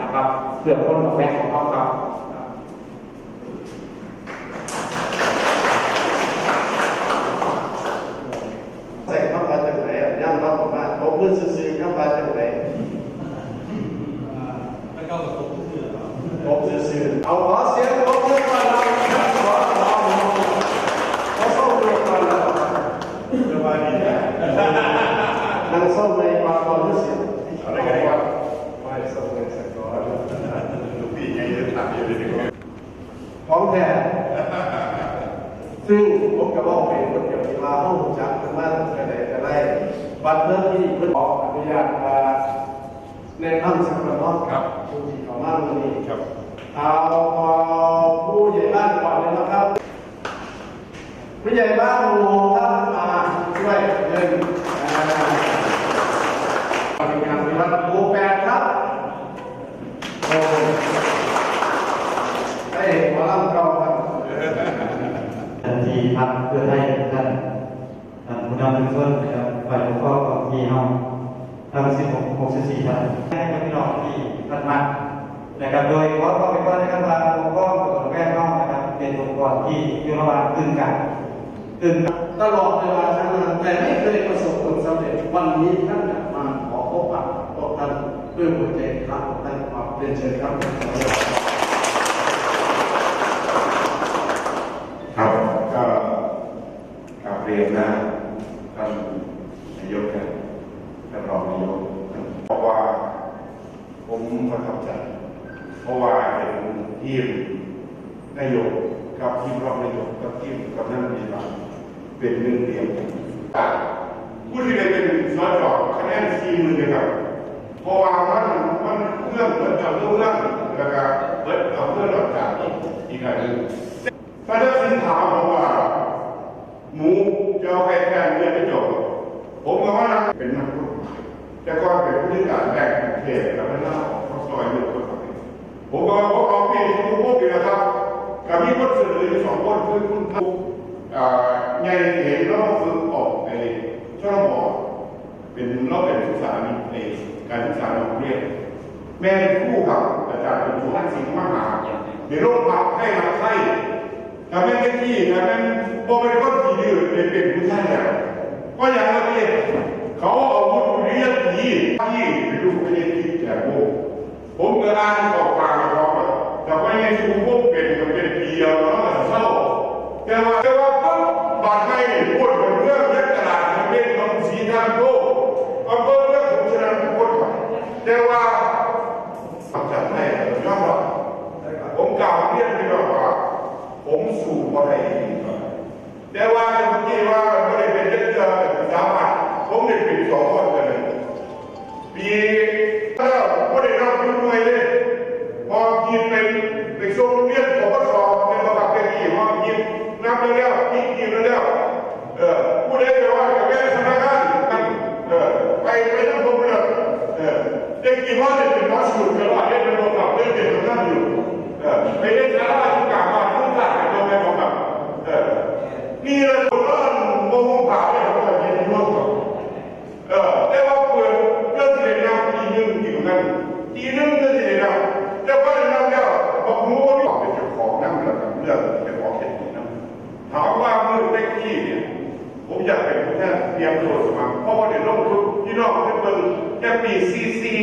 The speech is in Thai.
นะครับเพื่อคนของแม่ของเขาครับใส่เข้ามาจากไหนอะย่ำรับออกมาผมเพื่อนซื้อๆเข้ามาจากไหนไม่เข้ากับตัวผู้เสือครับผมซื้อๆเอาขอเสี ของแท้ซึ่งผมกับว่าเป็นคนเดียวที่มาห้องจักรมากแต่ไหนแต่ไรบัตรเริ่มที่เพื่อนขออนุญาตมาในคำสักการะครับผู้ที่เขามาวันนี้ครับเอาผู้ใหญ่บ้านก่อนเลยนะครับผู้ใหญ่บ้านหมู่ท่านมาช่วยเงินอ่าเป็นงานปฏิวัติหมู่แปดครับโอ้ให้หมอลำเก่าครับ ทันที พื่อให้ท่านนผู้นำชุมชนนะครับฝ่ายปกครองของที่ห้องทั้ง16 64ท่านให้กับพี่น้องที่ท่านมานะครับโดยขอความเป็นว่านะครับทางปกครองของแม่น้องนะครับ เป็นองค์กรที่อยู่ระหว่างกึ่งกลางกึ่งตลอดเวลาทั้งนั้นแต่ไม่เคยประสบผลสำเร็จวันนี้ท่านจะมาขอพบปะพบท่านด้วยหัวใจรักของท่านความเป็นเชิญครับ กราบเรียนนะท่านนายกท่านรองนายกเพราะว่าผมประทับใจ เพราะว่าเห็นทีมนายกกับทีมรองนายกกับทีมกับนักปฏิบัติเป็นหนึ่งเดียวกันผู้ที่ได้เป็นสอจอคะแนนสี่หมื่นเลยครับเพราะว่ามันมันเรื่องเหมือนกับเรื่องเรื่องแล้วก็เบิดเอาเพื่อนหลักจากอีกอันหนึ่งแต่ถ้าสินถามผมว่า หมูจะเอาใครแทนเนี่ยไม่จบ ผมก็ว่าเป็นนักกฎหมายแต่ก็เป็นผู้ที่การแบ่งเขตแล้วก็หน้าของข้อซอยหนึ่งคนแบบนี้ผมก็ว่าพวกเราพี่ทุกพวกนี้นะครับกับมีคนเสนออยู่สองคนคือคุณทุกอ่าใหญ่เห็นแล้วฝึกออกในช่องบอกเป็นเราเป็นศึกษาในการศึกษาโรงเรียนแม่คู่กับอาจารย์เป็นสุภาพสิงห์มหาในโรงพักให้รับใช้แต่แม่นที่แต่แม่พอเป็นคนที่ดื้อเป็นเป็นผู้ชายแล้วก็อย่างว่าที่เขาเอาวุฒิเรียกที่ที่ลูกไม่ได้คิดแต่โมผมก็อ่านออกปากกับเขาแต่ว่าไงที่ผมพบเป็นมันเป็นเดียวแล้วมันเศร้าแต่ว่าแต่ว่าปุ๊บบาดไม่พูดเว่าไม่ได้เป็นเจ้าเจ้าสามัญผมได้เป็นสองคนกันเลยปี ผมอยากเป็นผู้แทนเตรียมตัวสมัครเพราะว่าเดี๋ยวลงทุนพี่น้องเป็นเมืองแค่ปีซีซี